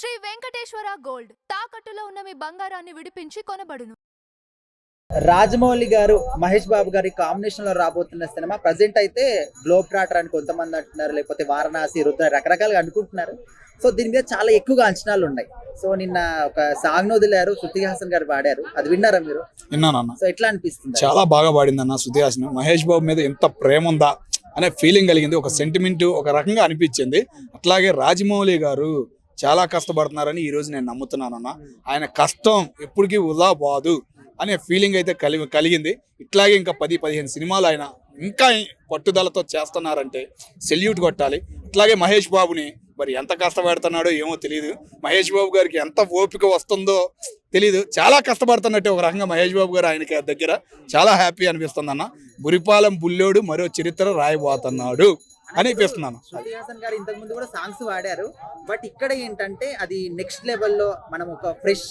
Shri Venkateswara gold. తాకట్టులో ఉన్న మీ బంగారాన్ని విడిపించి కొనబడును. రాజమౌళి గారు మహేష్ బాబు గారి కాంబినేషన్లో రాబోతున్న సినిమా ప్రజెంట్ అయితే గ్లోబ్ ట్రాటర్ అని కొంతమంది అంటున్నారు లేకపోతే వారణాసి రుద్ర రకరకాలుగా అనుకుంటున్నారు. సో దీని మీద చాలా ఎక్కువగా అంచనాలు ఉన్నాయి. సో నిన్న ఒక సాంగ్ వదిలారు శృతి హాసన్ గారు పాడారు. అది విన్నారా మీరు? విన్నానన్న సో ఎట్లా అనిపిస్తుంది? చాలా బాగా పాడింది అన్న శృతి హాసన్. మహేష్ బాబు మీద ఎంత ప్రేమ ఉందా అనే ఫీలింగ్ కలిగింది. ఒక సెంటిమెంట్ ఒక రకంగా అనిపించింది. అట్లాగే రాజమౌళి గారు చాలా కష్టపడుతున్నారని ఈ రోజు నేను నమ్ముతున్నానన్న ఆయన కష్టం ఎప్పటికీ వృధా పోదు అనే ఫీలింగ్ అయితే కలిగి కలిగింది. ఇట్లాగే ఇంకా పది పదిహేను సినిమాలు ఆయన ఇంకా పట్టుదలతో చేస్తున్నారంటే సెల్యూట్ కొట్టాలి. ఇట్లాగే మహేష్ బాబుని మరి ఎంత కష్టపడుతున్నాడో ఏమో తెలియదు మహేష్ బాబు గారికి ఎంత ఓపిక వస్తుందో తెలియదు చాలా కష్టపడుతున్నట్టే ఒక రకంగా మహేష్ బాబు గారు ఆయనకి దగ్గర. చాలా హ్యాపీ అనిపిస్తుంది అన్న బురిపాలెం బుల్లోడు మరో చరిత్ర రాయబోతున్నాడు. అనిపిస్తున్నాను శృతి హాసన్ గారు ఇంతకు ముందు కూడా సాంగ్స్ వాడారు. బట్ ఇక్కడ ఏంటంటే అది నెక్స్ట్ లెవెల్లో మనం ఒక ఫ్రెష్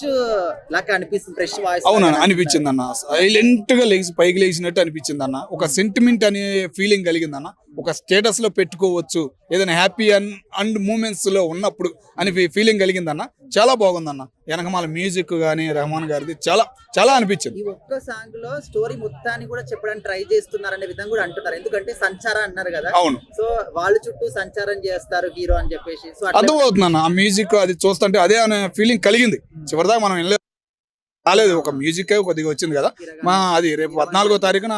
లాగా అనిపిస్తుంది ఫ్రెష్ వాయిస్ అవునన్న అనిపించింది అన్న సైలెంట్గా లేచి పైకి లేచినట్టు అనిపించింది అన్న ఒక సెంటిమెంట్ అనే ఫీలింగ్ కలిగింది అన్న ఒక స్టేటస్లో పెట్టుకోవచ్చు. ఏదైనా హ్యాపీ అండ్ అండ్ మూమెంట్స్లో ఉన్నప్పుడు అని ఫీలింగ్ కలిగింది అన్న చాలా బాగుందన్న. వెనకమాల మ్యూజిక్ కానీ రెహమాన్ గారిది చాలా చాలా అనిపించింది. ఈ ఒక్క సాంగ్లో స్టోరీ మొత్తాన్ని కూడా చెప్పడానికి ట్రై చేస్తున్నారనే విధంగా కూడా అంటున్నారు. ఎందుకంటే సంచారం అన్నారు కదా. అవును. సో వాళ్ళ చుట్టూ సంచారం చేస్తారు హీరో అని చెప్పేసి. సో అట్లా అర్థమవుతుంది అన్న ఆ మ్యూజిక్ అది చూస్తుంటే అదే అనే ఫీలింగ్ కలిగింది. చివరిదాకా మనం వెళ్ళలేదు రాలేదు. ఒక మ్యూజిక్ కొద్దిగా వచ్చింది కదా. మా అది రేపు పద్నాలుగో తారీఖున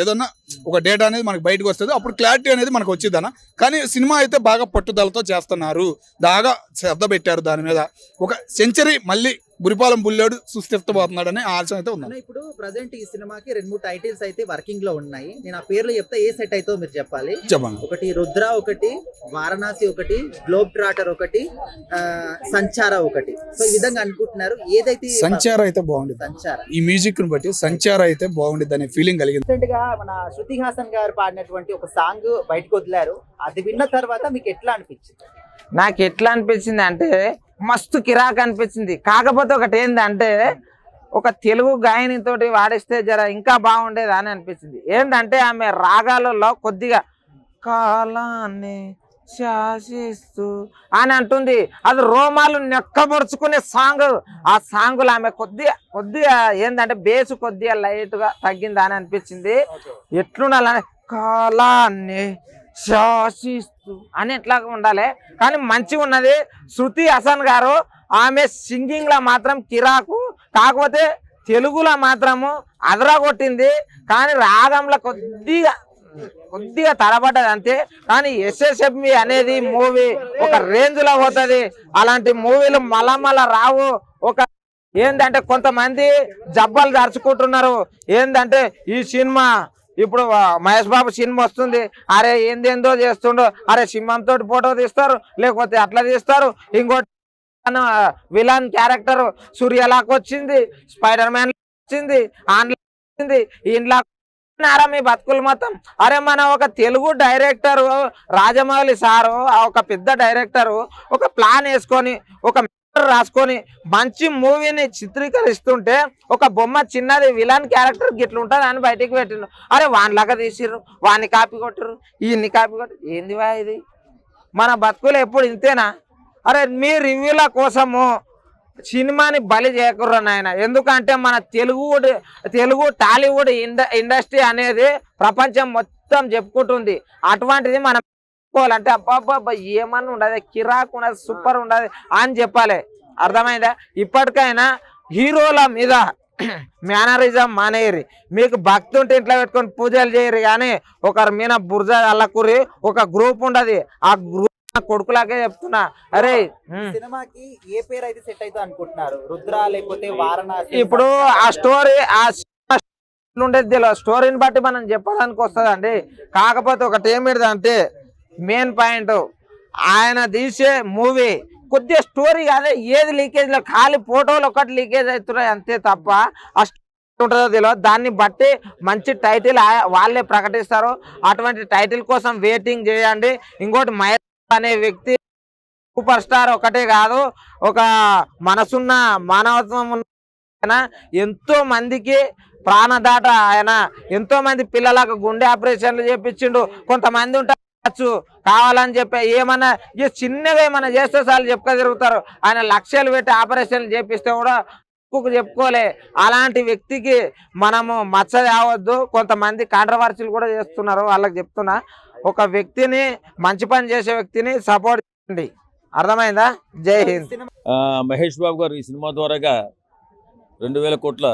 ఏదన్నా ఒక డేటా అనేది మనకి బయటకు వస్తుంది. అప్పుడు క్లారిటీ అనేది మనకు వచ్చింది అన్న కానీ సినిమా అయితే బాగా పట్టుదలతో చేస్తున్నారు. బాగా శ్రద్ధ పెట్టారు దాని మీద. ఒక సెంచరీ మళ్ళీ బురిపాలెం బుల్లేడు సృష్టిస్తబోతున్నాడని ఆలోచన అయితే ఉంది అన్న, ఇప్పుడు ప్రజెంట్ ఈ సినిమాకి రెండు మూడు టైటిల్స్ అయితే వర్కింగ్లో ఉన్నాయి. నేను ఆ పేర్లు చెప్తే ఏ సెట్ అవుతుందో మీరు చెప్పాలి? చెప్పండి. ఒకటి రుద్ర ఒకటి వారణాసి ఒకటి గ్లోబ్ ట్రాటర్ ఒకటి సంచార ఒకటి. సో ఈ విధంగా అనుకుంటున్నారు. ఏదైతే సంచార అయితే బాగుండేది సంచార. ఈ మ్యూజిక్ని బట్టి సంచార అయితే బాగుండేది అనే ఫీలింగ్ కలిగింది. రీసెంట్గా మన శృతి హాసన్ గారు పాడినటువంటి ఒక సాంగ్ బయటకు వదిలారు. అది విన్న తర్వాత మీకు ఎట్లా అనిపించింది? నాకు ఎట్లా అనిపించింది అంటే మస్తు కిరాక్ అనిపించింది. కాకపోతే ఒకటి ఏంటంటే ఒక తెలుగు గాయని తోటి వాడిస్తే జర ఇంకా బాగుండేది అని అనిపించింది. ఏంటంటే ఆమె రాగాలలో కొద్దిగా కాలాన్ని శాసిస్తూ అని అంటుంది. అది రోమాలు నెక్కబరుచుకునే సాంగ్. ఆ సాంగులు ఆమె కొద్దిగా కొద్దిగా ఏంటంటే బేస్ కొద్దిగా లైట్గా తగ్గింది అని అనిపించింది. ఎట్లుండాలని కాలాన్ని శాసిస్తూ అని ఎట్లా ఉండాలి. కానీ మంచిగా ఉన్నది శృతి హసన్ గారు. ఆమె సింగింగ్లో మాత్రం కిరాకు కాకపోతే తెలుగులో మాత్రము అదరగొట్టింది. కానీ రాగంలో కొద్దిగా కొద్దిగా తడబడ్డది అంతే. కానీ ఎస్ఎస్ఎఫ్మి అనేది మూవీ ఒక రేంజ్లో పోతుంది. అలాంటి మూవీలు మలమల రావు. ఒక ఏంటంటే కొంతమంది జబ్బలు దరుచుకుంటున్నారు ఏంటంటే ఈ సినిమా ఇప్పుడు మహేష్ బాబు సినిమా వస్తుంది. అరే ఏందేందో చేస్తుండో. అరే సింహంతో ఫోటో తీస్తారు. లేకపోతే అట్లా తీస్తారు. ఇంకోటి విలన్ క్యారెక్టర్ సూర్యలాక్ వచ్చింది. స్పైడర్ మ్యాన్ వచ్చింది. ఆన్లైన్ వచ్చింది. ఇంట్లో మీ బతుకులు మొత్తం? అరే మన ఒక తెలుగు డైరెక్టర్ రాజమౌళి సారు ఆ ఒక పెద్ద డైరెక్టర్ ఒక ప్లాన్ వేసుకొని ఒక రాసుకొని మంచి మూవీని చిత్రీకరిస్తుంటే ఒక బొమ్మ చిన్నది విలన్ క్యారెక్టర్ గిట్ల ఉంటుంది అని బయటికి పెట్టిండు. అరే వానిలాగా తీసిర్రు వాని కాపీ కొట్టరు ఈయన్ని కాపీ కొట్టరు ఏంది వా ఇది? మన బతుకులు ఎప్పుడు ఇంతేనా? అరే మీ రివ్యూల కోసము సినిమాని బలి చేయకుర్రు నాయన. ఎందుకంటే మన తెలుగు తెలుగు టాలీవుడ్ ఇండ ఇండస్ట్రీ అనేది ప్రపంచం మొత్తం చెప్పుకుంటుంది. అటువంటిది మనం చెప్పుకోవాలంటే అబ్బాబ్బా ఏమన్నా ఉండదు కిరాక్ ఉండదు సూపర్ ఉండదు అని చెప్పాలి. అర్థమైందా? ఇప్పటికైనా హీరోల మీద మేనరిజం మానేయరు. మీకు భక్తి ఉంటే ఇంట్లో పెట్టుకొని పూజలు చేయరు కానీ ఒకరి మీద బుర్జ అల్లకూరి ఒక గ్రూప్ ఉండదు. ఆ గ్రూప్ కొడుకులాగే చెప్తున్నా. అరే. సినిమాకి ఏ పేరు అయితే సెట్ అవుతుంది అనుకుంటున్నారు? రుద్ర లేకపోతే వారణాసి ఇప్పుడు ఆ స్టోరీ ఆ సినిమా ఉండేది తెలియదు స్టోరీని బట్టి మనం చెప్పడానికి వస్తుందండి. కాకపోతే ఒకటి ఏమిటి అంటే మెయిన్ పాయింట్. ఆయన తీసే మూవీ కొద్దిగా స్టోరీ కాదే ఏది లీకేజ్లో ఖాళీ ఫోటోలు ఒకటి లీకేజ్ అవుతున్నాయి అంతే తప్ప ఆ ఉంటుందో తెలియదు దాన్ని బట్టి మంచి టైటిల్ వాళ్ళే ప్రకటిస్తారు. అటువంటి టైటిల్ కోసం వెయిటింగ్ చేయండి. ఇంకోటి మహేష్ అనే వ్యక్తి సూపర్ స్టార్ ఒకటే కాదు ఒక మనసున్న మానవత్వం ఉన్న ఎంతో మందికి ప్రాణదాట ఆయన. ఎంతో మంది పిల్లలకు గుండె ఆపరేషన్లు చేపించిండు. కొంతమంది ఉంటారు వచ్చు కావాలని చెప్పి ఏమన్నా చిన్నగా ఏమన్నా చేస్తే చాలు చెప్పుక ఆయన లక్ష్యాలు పెట్టి ఆపరేషన్లు చేపిస్తే కూడా చెప్పుకోలే. అలాంటి వ్యక్తికి మనము మచ్చ తేవద్దు. కొంతమంది కాంట్రవర్సీలు కూడా చేస్తున్నారు. వాళ్ళకి చెప్తున్నా ఒక వ్యక్తిని మంచి పని చేసే వ్యక్తిని సపోర్ట్ చేయండి. అర్థమైందా? జై హింద్. మహేష్ బాబు గారు ఈ సినిమా ద్వారాగా రెండు వేల కోట్ల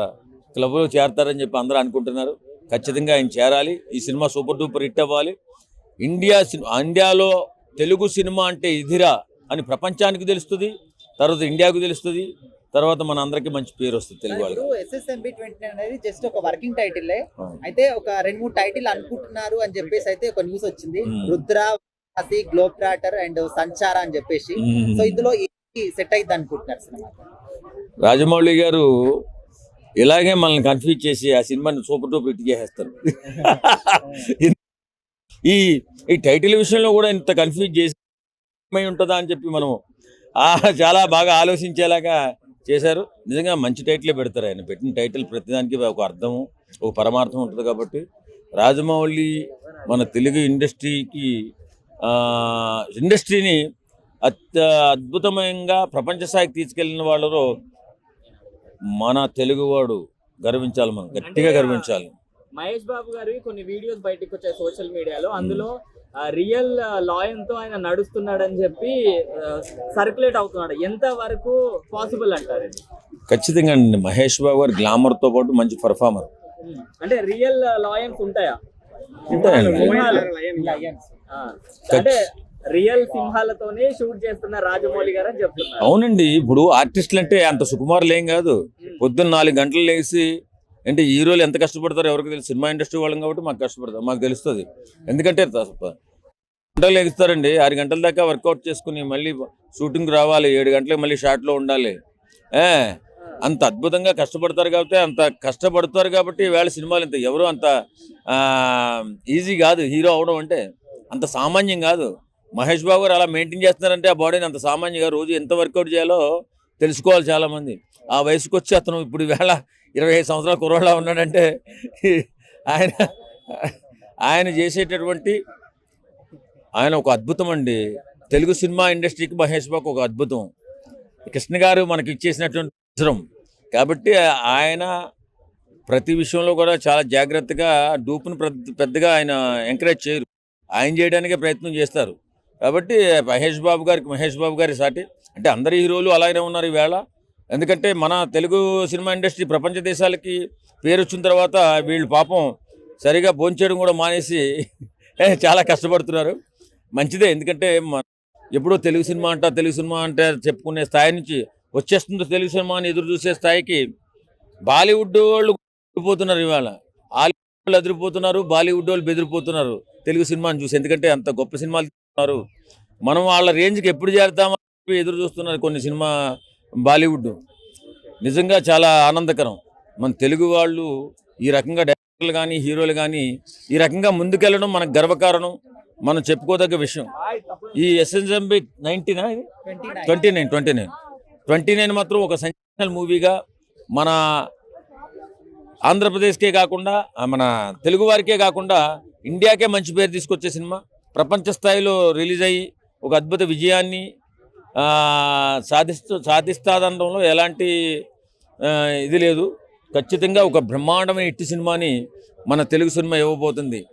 క్లబ్లో చేరతారని చెప్పి అందరూ అనుకుంటున్నారు. ఖచ్చితంగా ఆయన చేరాలి. ఈ సినిమా సూపర్ డూపర్ హిట్ అవ్వాలి. ఇండియా సినిమా ఇండియాలో తెలుగు సినిమా అంటే ఇదిరా అని ప్రపంచానికి తెలుస్తుంది తర్వాత ఇండియాకు తెలుస్తుంది తర్వాత మన అందరికీ మంచి పేరు వస్తుంది తెలుగు ఎస్ఎస్ఎంబి ట్వంటీ అనేది జస్ట్ ఒక వర్కింగ్ టైటిల్. అయితే ఒక రెండు మూడు టైటిల్ అనుకుంటున్నారు అని చెప్పేసి అయితే ఒక న్యూస్ వచ్చింది. రుద్ర వాసి గ్లోబ్ ట్రాటర్ అండ్ సంచార అని చెప్పేసి. సో ఇందులో సెట్ అయింది అనుకుంటున్నారు సినిమా రాజమౌళి గారు ఇలాగే మనల్ని కన్ఫ్యూజ్ చేసి ఆ సినిమాని సూపర్ డూపర్ హిట్ చేసేస్తారు ఈ ఈ టైటిల్ విషయంలో కూడా ఇంత కన్ఫ్యూజ్ చేసి ఉంటుందా అని చెప్పి మనం ఆ చాలా బాగా ఆలోచించేలాగా చేశారు. నిజంగా మంచి టైటిలే పెడతారు ఆయన. పెట్టిన టైటిల్ ప్రతిదానికి ఒక అర్థం ఒక పరమార్థం ఉంటుంది కాబట్టి రాజమౌళి మన తెలుగు ఇండస్ట్రీకి ఇండస్ట్రీని అత్య అద్భుతమంగా ప్రపంచ స్థాయికి తీసుకెళ్ళిన వాళ్ళలో మన తెలుగువాడు గర్వించాలి మనం గట్టిగా గర్వించాలి. మహేష్ బాబు గారి కొన్ని వీడియోస్ బయటకు వచ్చాయి సోషల్ మీడియాలో. అందులో రియల్ లాయన్తో ఆయన నడుస్తున్నాడని చెప్పి సర్క్యులేట్ అవుతున్నాడు. ఎంత వరకు పాసిబుల్ అంటారు? ఖచ్చితంగా అండి. మహేష్ బాబు గారు గ్లామర్తో పాటు మంచి పర్ఫార్మర్. అంటే రియల్ లాయన్స్ ఉంటాయా. అంటే రియల్ సింహాలతోనే షూట్ చేస్తున్న రాజమౌళి గారు అని చెప్తున్నారు. అవునండి. ఇప్పుడు ఆర్టిస్టులు అంటే అంత సుకుమారులు ఏం కాదు. పొద్దున్న నాలుగు గంటలు లేచి అంటే హీరోలు ఎంత కష్టపడతారో ఎవరికి తెలుసు. సినిమా ఇండస్ట్రీ వాళ్ళం కాబట్టి మాకు కష్టపడతాం మాకు తెలుస్తుంది. ఎందుకంటే గంటలు లెగుస్తారండి ఆరు గంటల దాకా వర్కౌట్ చేసుకుని మళ్ళీ షూటింగ్ రావాలి. ఏడు గంటలకు మళ్ళీ షాట్లో ఉండాలి. అంత అద్భుతంగా కష్టపడతారు కాబట్టి అంత కష్టపడతారు కాబట్టి వేళ సినిమాలు ఇంత ఎవరు అంత ఈజీ కాదు. హీరో అవడం అంటే అంత సామాన్యం కాదు. మహేష్ బాబు గారు అలా మెయింటైన్ చేస్తున్నారంటే ఆ బాడీని అంత సామాన్యంగా రోజు ఎంత వర్కౌట్ చేయాలో తెలుసుకోవాలి చాలామంది. ఆ వయసుకు వచ్చి అతను ఇప్పుడు వేళ ఇరవై ఐదు సంవత్సరాల కుర్రోళ్ళ ఉన్నాడంటే ఆయన ఆయన చేసేటటువంటి ఆయన ఒక అద్భుతం అండి. తెలుగు సినిమా ఇండస్ట్రీకి మహేష్ బాబు ఒక అద్భుతం. కృష్ణ గారు మనకి ఇచ్చేసినటువంటి అవసరం. కాబట్టి ఆయన ప్రతి విషయంలో కూడా చాలా జాగ్రత్తగా డూప్ను పెద్ద- పెద్దగా ఆయన ఎంకరేజ్ చేయరు. ఆయన చేయడానికే ప్రయత్నం చేస్తారు. కాబట్టి మహేష్ బాబు గారికి మహేష్ బాబు గారి సాటి అంటే అందరి హీరోలు అలాగే ఉన్నారు ఈవేళ. ఎందుకంటే మన తెలుగు సినిమా ఇండస్ట్రీ ప్రపంచ దేశాలకి పేరు వచ్చిన తర్వాత వీళ్ళు పాపం సరిగా భోంచేయడం కూడా మానేసి చాలా కష్టపడుతున్నారు. మంచిదే ఎందుకంటే ఎప్పుడో తెలుగు సినిమా అంట తెలుగు సినిమా అంటే చెప్పుకునే స్థాయి నుంచి వచ్చేస్తుంది తెలుగు సినిమా అని ఎదురు చూసే స్థాయికి బాలీవుడ్ వాళ్ళు పోతున్నారు ఇవాళ. హాలీవుడ్ వాళ్ళు ఎదిరిపోతున్నారు బాలీవుడ్ వాళ్ళు బెదిరిపోతున్నారు తెలుగు సినిమాని చూసి. ఎందుకంటే అంత గొప్ప సినిమాలు మనం వాళ్ళ రేంజ్కి ఎప్పుడు చేరుతామని ఎదురు చూస్తున్నారు కొన్ని సినిమా బాలీవుడ్ నిజంగా చాలా ఆనందకరం. మన తెలుగు వాళ్ళు ఈ రకంగా డైరెక్టర్లు కానీ హీరోలు కానీ ఈ రకంగా ముందుకెళ్ళడం మనకు గర్వకారణం. మనం చెప్పుకోదగ్గ విషయం. ఈ SNMB నైన్టీనా twenty nine twenty nine. Twenty nine మాత్రం ఒక సెన్సేషనల్ మూవీగా మన ఆంధ్రప్రదేశ్కే కాకుండా మన తెలుగు వారికే కాకుండా ఇండియాకే మంచి పేరు తీసుకొచ్చే సినిమా. ప్రపంచ స్థాయిలో రిలీజ్ అయ్యి ఒక అద్భుత విజయాన్ని సాధిస్తూ సాధిస్తాదనడంలో ఎలాంటి ఇది లేదు. ఖచ్చితంగా ఒక బ్రహ్మాండమైన ఇట్టి సినిమాని మన తెలుగు సినిమా ఇవ్వబోతుంది.